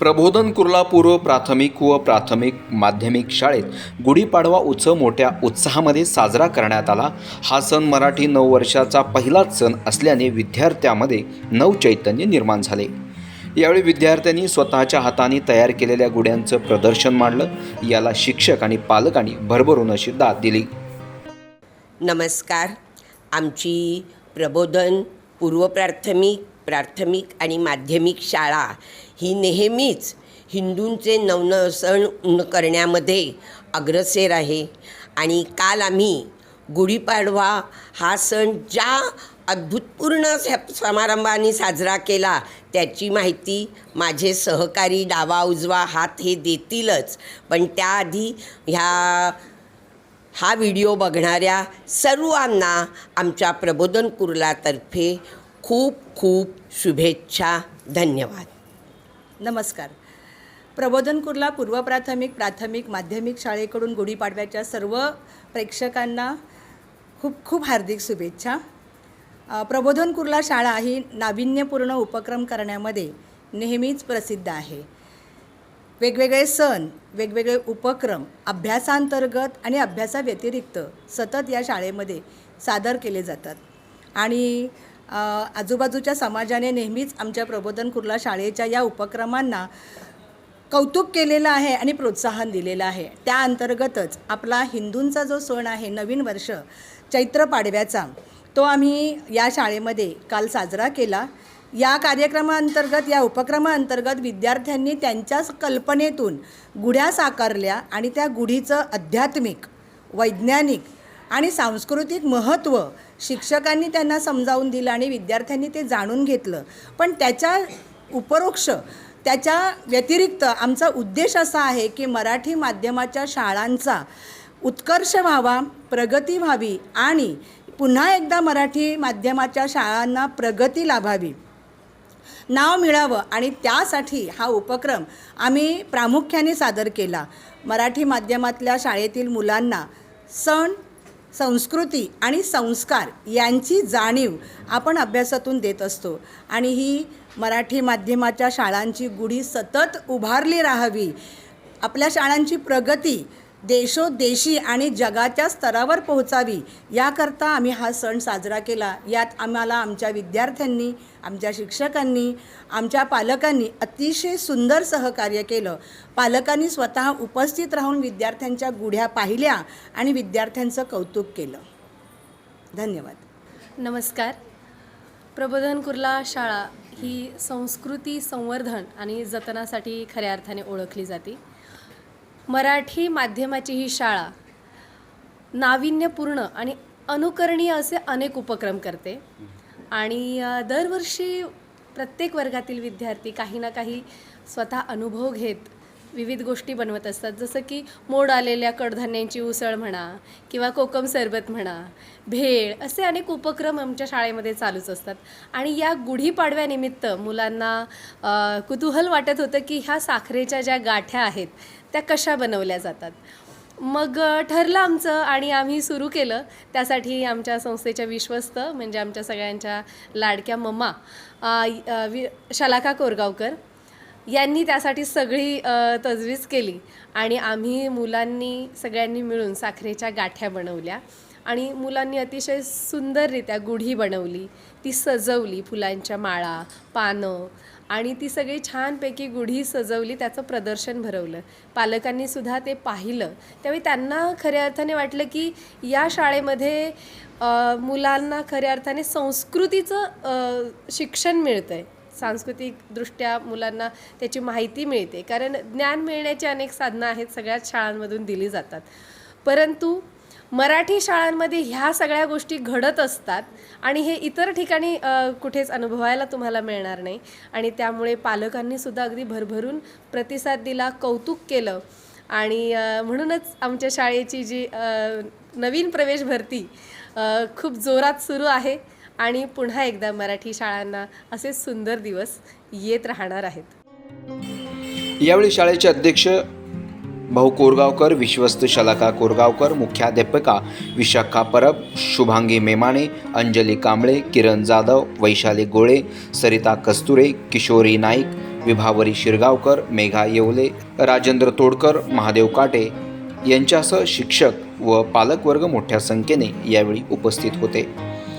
प्रबोधन कुर्ला पूर्व प्राथमिक व प्राथमिक माध्यमिक शाळेत गुढीपाडवा उत्सव मोठ्या उत्साहामध्ये साजरा करण्यात आला. हा सण मराठी नऊ वर्षाचा पहिलाच सण असल्याने विद्यार्थ्यामध्ये नवचैतन्य निर्माण झाले. यावेळी विद्यार्थ्यांनी स्वतःच्या हाताने तयार केलेल्या गुड्यांचं प्रदर्शन मांडलं. याला शिक्षक आणि पालकांनी भरभरून अशी दाद दिली. नमस्कार. आमची प्रबोधन पूर्व प्राथमिक प्राथमिक आणि माध्यमिक शाळा ही नेहमीच हिंदूंचे नवन सण करण्यामध्ये अग्रसेर आहे. आणि काल आम्ही गुढीपाडवा हा सण ज्या अद्भुतपूर्ण स- समारंभाने साजरा केला त्याची माहिती माझे सहकारी डावा उजवा हात हे देतीलच. पण त्याआधी ह्या हा व्हिडिओ बघणाऱ्या सर्वांना आमच्या प्रबोधन कुर्लातर्फे खूप खूप शुभेच्छा धन्यवाद. नमस्कार. प्रबोधन कुर्ला पूर्व प्राथमिक प्राथमिक माध्यमिक शाळेकडून गुढीपाडव्याच्या सर्व प्रेक्षकांना खूप खूप हार्दिक शुभेच्छा. प्रबोधन कुर्ला शाळा ही नाविन्यपूर्ण उपक्रम करण्यामध्ये नेहमीच प्रसिद्ध आहे. वेगवेगळे सण वेगवेगळे उपक्रम अभ्यासांतर्गत आणि अभ्यासाव्यतिरिक्त सतत या शाळेमध्ये सादर केले जातात. आणि आजूबाजूच्या समाजाने नेहमीच आमच्या प्रबोधन कुर्ला शाळेच्या या उपक्रमांना कौतुक केलेलं आहे आणि प्रोत्साहन दिलेलं आहे. त्या अंतर्गतच आपला हिंदूंचा जो सण आहे नवीन वर्ष चैत्र पाडव्याचा तो आम्ही या शाळेमध्ये काल साजरा केला. या कार्यक्रमाअंतर्गत या उपक्रमाअंतर्गत विद्यार्थ्यांनी त्यांच्याच कल्पनेतून गुढ्या साकारल्या आणि त्या गुढीचं आध्यात्मिक वैज्ञानिक आणि सांस्कृतिक महत्त्व शिक्षकांनी त्यांना समजावून दिलं आणि विद्यार्थ्यांनी ते जाणून घेतलं. पण त्याच्या उपरोक्ष त्याच्या व्यतिरिक्त आमचा उद्देश असा आहे की मराठी माध्यमाच्या शाळांचा उत्कर्ष व्हावा प्रगती व्हावी आणि पुन्हा एकदा मराठी माध्यमाच्या शाळांना प्रगती लाभावी. नाव मिळावं आणि त्यासाठी हा उपक्रम आम्ही प्रामुख्याने सादर केला. मराठी माध्यमातल्या शाळेतील मुलांना सण संस्कृती आणि संस्कार यांची जाणीव आपण अभ्यासातून देत असतो. आणि ही मराठी माध्यमाच्या शाळांची गुढी सतत उभारली राहावी. आपल्या शाळांची प्रगती देशोदेशी आणि जगाच्या स्तरावर पोहोचावी याकरता आम्ही हा सण साजरा केला. यात आम्हाला आमच्या विद्यार्थ्यांनी आमच्या शिक्षकांनी आमच्या पालकांनी अतिशय सुंदर सहकार्य केलं. पालकांनी स्वतः उपस्थित राहून विद्यार्थ्यांच्या गुढ्या पाहिल्या आणि विद्यार्थ्यांचं कौतुक केलं. धन्यवाद. नमस्कार. प्रबोधन कुर्ला शाळा ही संस्कृती संवर्धन आणि जतनासाठी खऱ्या अर्थाने ओळखली जाते. मराठी माध्यमाची ही शाळा नाविन्यपूर्ण आणि अनुकरणीय असे अनेक उपक्रम करते. आणि दरवर्षी प्रत्येक वर्गातील विद्यार्थी काही ना काही स्वतः अनुभव घेत विविध गोष्टी बनवत असतात. जसं की मोड आलेल्या कडधान्यांची उसळ म्हणा किंवा कोकम सरबत म्हणा भेळ असे अनेक उपक्रम आमच्या शाळेमध्ये चालूच असतात. आणि या गुढीपाडव्यानिमित्त मुलांना कुतूहल वाटत होतं की ह्या साखरेच्या ज्या गाठ्या आहेत त्या कशा बनवल्या जातात. मग ठरलं आमचं आणि आम्ही सुरू केलं. त्यासाठी आमच्या संस्थेच्या विश्वस्त म्हणजे आमच्या सगळ्यांच्या लाडक्या मम्मा वि शलाका कोरगावकर यांनी त्यासाठी सगळी तजवीज केली. आणि आम्ही मुलांनी सगळ्यांनी मिळून साखरेच्या गाठ्या बनवल्या. आणि मुलांनी अतिशय सुंदररित्या गुढी बनवली. ती सजवली फुलांच्या माळा पानं. आणि ती सगळी छानपैकी गुढी सजवली त्याचं प्रदर्शन भरवलं. पालकांनी सुद्धा ते पाहिलं. त्यावेळी त्यांना खऱ्या अर्थाने वाटलं की या शाळेमध्ये मुलांना खऱ्या अर्थाने संस्कृतीचं शिक्षण मिळतं आहे सांस्कृतिकदृष्ट्या मुलांना त्याची माहिती मिळते. कारण ज्ञान मिळण्याची अनेक साधनं आहेत सगळ्याच शाळांमधून दिली जातात. परंतु मराठी शाळांमध्ये ह्या सगळ्या गोष्टी घडत असतात आणि हे इतर ठिकाणी कुठेच अनुभवायला तुम्हाला मिळणार नाही. आणि त्यामुळे पालकांनी सुद्धा अगदी भरभरून प्रतिसाद दिला कौतुक केलं. आणि म्हणूनच आमच्या शाळेची जी नवीन प्रवेश भरती खूप जोरात सुरू आहे. आणि पुन्हा एकदा मराठी शाळांना असे सुंदर दिवस येत राहणार आहेत. यावेळी शाळेचे अध्यक्ष भाऊ कोरगावकर विश्वस्त शलाका कोरगावकर मुख्याध्यापिका विशाखा परब शुभांगी मेमाणे अंजली कांबळे किरण जाधव वैशाली गोळे सरिता कस्तुरे किशोरी नाईक विभावरी शिरगावकर मेघा येवले राजेंद्र तोडकर महादेव काटे यांच्यासह शिक्षक व पालकवर्ग मोठ्या संख्येने यावेळी उपस्थित होते.